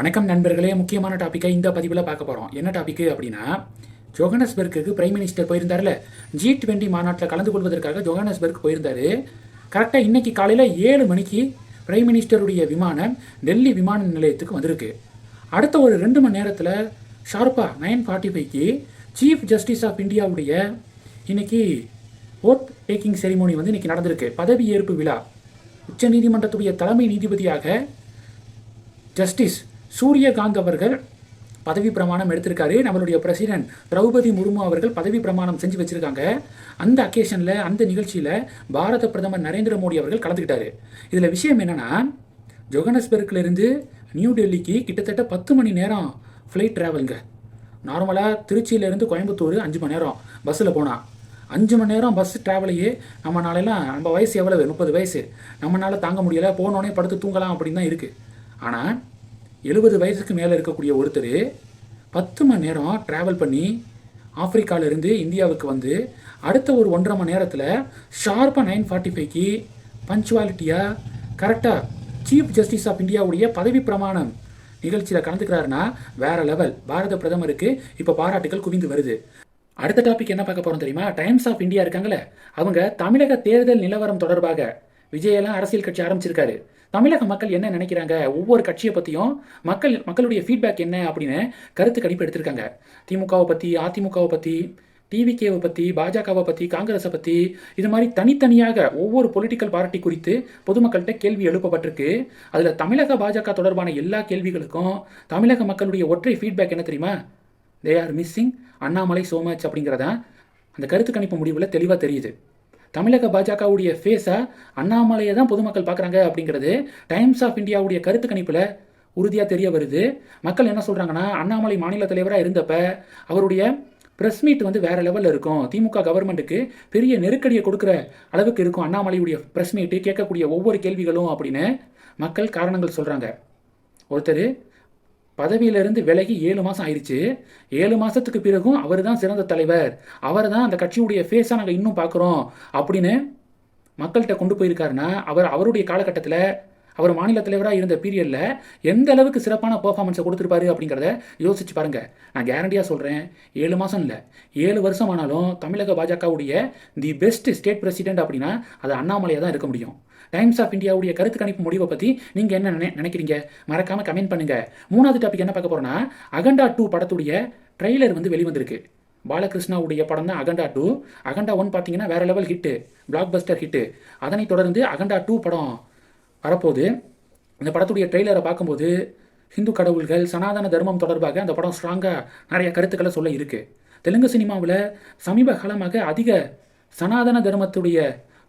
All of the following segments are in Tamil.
வணக்கம் நண்பர்களே. முக்கியமான டாப்பிக்கை இந்த பதிவில் பார்க்க போகிறோம் என்ன டாப்பிக்கு அப்படின்னா ஜோகனஸ்பர்க்கு பிரைம் மினிஸ்டர் போயிருந்தார்ல. ஜி டுவெண்ட்டி மாநாட்டில் கலந்து கொள்வதற்காக ஜோகனஸ்பர்க் போயிருந்தார். கரெக்டாக இன்னைக்கு காலையில் ஏழு மணிக்கு பிரைம் மினிஸ்டருடைய விமானம் டெல்லி விமான நிலையத்துக்கு வந்திருக்கு. அடுத்த ஒரு ரெண்டு மணி நேரத்தில் ஷார்ப்பாக நைன் ஃபார்ட்டி ஃபைவ்க்கு சீஃப் ஜஸ்டிஸ் ஆஃப் இந்தியாவுடைய இன்னைக்கு ஓட் டேக்கிங் செரிமோனி வந்து இன்றைக்கி நடந்திருக்கு. பதவி ஏற்பு விழா. உச்சநீதிமன்றத்துடைய தலைமை நீதிபதியாக ஜஸ்டிஸ் சூரியகாந்த் அவர்கள் பதவி பிரமாணம் எடுத்திருக்காரு. நம்மளுடைய பிரசிடென்ட் திரௌபதி முர்மு அவர்கள் பதவி பிரமாணம் செஞ்சு வச்சுருக்காங்க. அந்த அக்கேஷனில் அந்த நிகழ்ச்சியில் பாரத பிரதமர் நரேந்திர மோடி அவர்கள் கலந்துக்கிட்டாரு. இதில் விஷயம் என்னன்னா ஜொகனஸ்பர்க்லேருந்து நியூ டெல்லிக்கு கிட்டத்தட்ட பத்து மணி நேரம் ஃப்ளைட் ட்ராவலுங்க நார்மலாக திருச்சியிலேருந்து கோயம்புத்தூர் அஞ்சு மணி நேரம் பஸ்ஸில் போனால் அஞ்சு மணி நேரம் பஸ் ட்ராவலையே நம்மளாலலாம் நம்ம வயசு எவ்வளவு? முப்பது வயசு. நம்மளால் தாங்க முடியல. போனோடனே படுத்து தூங்கலாம் அப்படின்னு தான் இருக்குது ஆனால் எழுபது வயசுக்கு மேலே இருக்கக்கூடிய ஒருத்தர் பத்து மணி நேரம் ட்ராவல் பண்ணி ஆப்பிரிக்காவிலேருந்து இந்தியாவுக்கு வந்து அடுத்த ஒரு ஒன்றரை மணி நேரத்தில் ஷார்ப்பாக நைன் ஃபார்ட்டி ஃபைவ்க்கு பஞ்சுவாலிட்டியாக கரெக்டாக சீஃப் ஜஸ்டிஸ் ஆஃப் இந்தியாவுடைய பதவி பிரமாணம் நிகழ்ச்சியில் கலந்துக்கிறாருன்னா வேற லெவல் பாரத பிரதமருக்கு இப்போ பாராட்டுகள் குவிந்து வருது. அடுத்த டாபிக் என்ன பார்க்க போகிறோம் தெரியுமா? டைம்ஸ் ஆஃப் இந்தியா இருக்காங்களே அவங்க தமிழக தேர்தல் நிலவரம் தொடர்பாக விஜயெல்லாம் அரசியல் கட்சி ஆரம்பிச்சிருக்காரு. தமிழக மக்கள் என்ன நினைக்கிறாங்க? ஒவ்வொரு கட்சியை பற்றியும் மக்கள் மக்களுடைய ஃபீட்பேக் என்ன அப்படின்னு கருத்து கணிப்பு எடுத்திருக்காங்க. திமுகவை பற்றி அதிமுகவை பற்றி டிவிகேவை பற்றி பாஜகவை பற்றி காங்கிரஸை பற்றி இது மாதிரி தனித்தனியாக ஒவ்வொரு பொலிட்டிக்கல் பார்ட்டி குறித்து பொதுமக்கள்கிட்ட கேள்வி எழுப்பப்பட்டிருக்கு. அதில் தமிழக பாஜக தொடர்பான எல்லா கேள்விகளுக்கும் தமிழக மக்களுடைய ஒற்றை ஃபீட்பேக் என்ன தெரியுமா? They are missing Annamalai so much அப்படிங்கிறதா? அந்த கருத்து கணிப்பு முடிவில் தெளிவாக தெரியுது. தமிழக பாஜகவுடைய ஃபேஸாக அண்ணாமலையை தான் பொதுமக்கள் பார்க்குறாங்க அப்படிங்கிறது டைம்ஸ் ஆஃப் இந்தியாவுடைய கருத்து கணிப்பில் உறுதியாக தெரிய வருது. மக்கள் என்ன சொல்கிறாங்கன்னா அண்ணாமலை மாநில தலைவராக இருந்தப்ப அவருடைய ப்ரெஸ் மீட் வந்து வேறு லெவலில் இருக்கும். திமுக கவர்மெண்ட்டுக்கு பெரிய நெருக்கடியை கொடுக்குற அளவுக்கு இருக்கும் அண்ணாமலையுடைய ப்ரெஸ் மீட்டு கேட்கக்கூடிய ஒவ்வொரு கேள்விகளும் அப்படின்னு மக்கள் காரணங்கள் சொல்கிறாங்க ஒருத்தர் பதவியிலிருந்து விலகி ஏழு மாதம் ஆயிடுச்சு. ஏழு மாதத்துக்கு பிறகும் அவர் தான் சிறந்த தலைவர். அவர் தான் அந்த கட்சியுடைய ஃபேஸாக நாங்கள் இன்னும் பார்க்குறோம் அப்படின்னு மக்கள்கிட்ட கொண்டு போயிருக்காருன்னா அவர் அவருடைய காலகட்டத்தில் அவர் மாநில தலைவராக இருந்த பீரியடில் எந்த அளவுக்கு சிறப்பான பர்ஃபார்மன்ஸை கொடுத்துருப்பாரு அப்படிங்கிறத யோசிச்சு பாருங்கள் நான் கேரண்டியாக சொல்கிறேன் ஏழு மாதம் இல்லை. ஏழு வருஷம் ஆனாலும் தமிழக பாஜகவுடைய தி பெஸ்ட் ஸ்டேட் பிரசிடென்ட் அப்படின்னா அது அண்ணாமலையாக தான் இருக்க முடியும். டைம்ஸ் ஆஃப் இந்தியாவுடைய கருத்து கணிப்பு முடிவை பற்றி நீங்கள் என்ன நினை நினைக்கிறீங்க? மறக்காமல் கமெண்ட் பண்ணுங்கள் மூணாவது டாபிக் என்ன பார்க்க போகிறோன்னா அகண்டா டூ படத்துடைய ட்ரெய்லர் வந்து வெளிவந்திருக்கு. பாலகிருஷ்ணாவுடைய படம் தான் அகண்டா டூ அகண்டா ஒன் பார்த்தீங்கன்னா வேற level hit black Bastar hit அதனைத் தொடர்ந்து அகண்டா டூ படம் வரப்போகுது. இந்த படத்துடைய ட்ரெய்லரை பார்க்கும்போது ஹிந்து கடவுள்கள் சனாதன தர்மம் தொடர்பாக அந்த படம் ஸ்ட்ராங்காக நிறைய கருத்துக்களை சொல்ல இருக்குது தெலுங்கு சினிமாவில் சமீப காலமாக அதிக சனாதன தர்மத்துடைய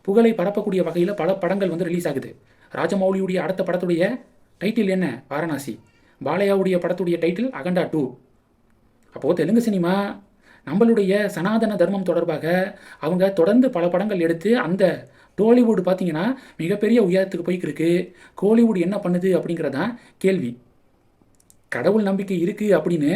புகழை பரப்பக்கூடிய வகையில் பல படங்கள் வந்து ரிலீஸ் ஆகுது. ராஜமௌலியுடைய அடுத்த படத்துடைய டைட்டில் என்ன? வாரணாசி. பாலையாவுடைய படத்துடைய டைட்டில் அகண்டா டூ அப்போது தெலுங்கு சினிமா நம்மளுடைய சனாதன தர்மம் தொடர்பாக அவங்க தொடர்ந்து பல படங்கள் எடுத்து அந்த டோலிவுட் பார்த்தீங்கன்னா மிகப்பெரிய உயரத்துக்கு போய்க்கிருக்கு கோலிவுட் என்ன பண்ணுது அப்படிங்கிறதான் கேள்வி. கடவுள் நம்பிக்கை இருக்குது அப்படின்னு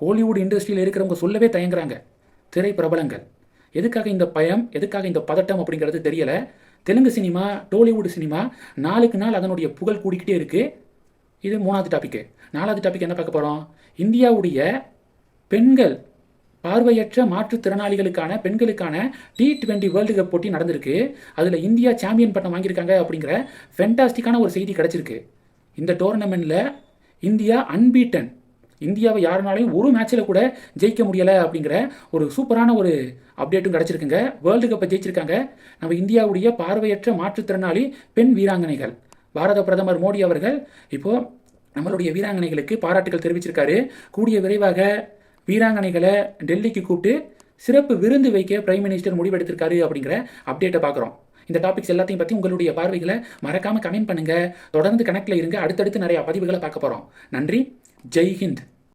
கோலிவுட் இண்டஸ்ட்ரியில் இருக்கிறவங்க சொல்லவே தயங்குறாங்க. திரை பிரபலங்கள் எதுக்காக இந்த பயம் எதுக்காக இந்த பதட்டம் அப்படிங்கிறது தெரியல. தெலுங்கு சினிமா டோலிவுட் சினிமா நாளுக்கு நாள் அதனுடைய புகழ் கூடிக்கிட்டே இருக்கு. இது மூணாவது டாப்பிக்கு நாலாவது டாபிக் என்ன பார்க்க போகிறோம் இந்தியாவுடைய பெண்கள் பார்வையற்ற மாற்றுத்திறனாளிகளுக்கான பெண்களுக்கான டி டுவெண்ட்டி வேர்ல்டு கப் போட்டி நடந்திருக்கு. அதில் இந்தியா சாம்பியன் பட்டம் வாங்கியிருக்காங்க அப்படிங்கிற ஃபென்டாஸ்டிக்கான ஒரு செய்தி கிடச்சிருக்கு. இந்த டோர்னமெண்ட்டில் இந்தியா அன்பீட்டன் இந்தியாவை யாருனாலையும் ஒரு மேட்ச்சில் கூட ஜெயிக்க முடியலை அப்படிங்கிற ஒரு சூப்பரான ஒரு அப்டேட்டும் கிடச்சிருக்குங்க. வேர்ல்டு கப்பை ஜெயிச்சிருக்காங்க. நம்ம இந்தியாவுடைய பார்வையற்ற மாற்றுத்திறனாளி பெண் வீராங்கனைகள். பாரத பிரதமர் மோடி அவர்கள் இப்போது நம்மளுடைய வீராங்கனைகளுக்கு பாராட்டுகள் தெரிவிச்சிருக்காரு. கூடிய விரைவாக வீராங்கனைகளை டெல்லிக்கு கூப்பிட்டு சிறப்பு விருந்து வைக்க பிரைம் மினிஸ்டர் முடிவெடுத்திருக்காரு அப்படிங்கிற அப்டேட்டை பார்க்குறோம் இந்த டாபிக்ஸ் எல்லாத்தையும் பற்றி உங்களுடைய பார்வைகளை மறக்காமல் கமெண்ட் பண்ணுங்கள் தொடர்ந்து கனெக்டில் இருங்க. அடுத்தடுத்து நிறைய பதிவுகளை பார்க்க போகிறோம் நன்றி. ஜெய் ஹிந்த்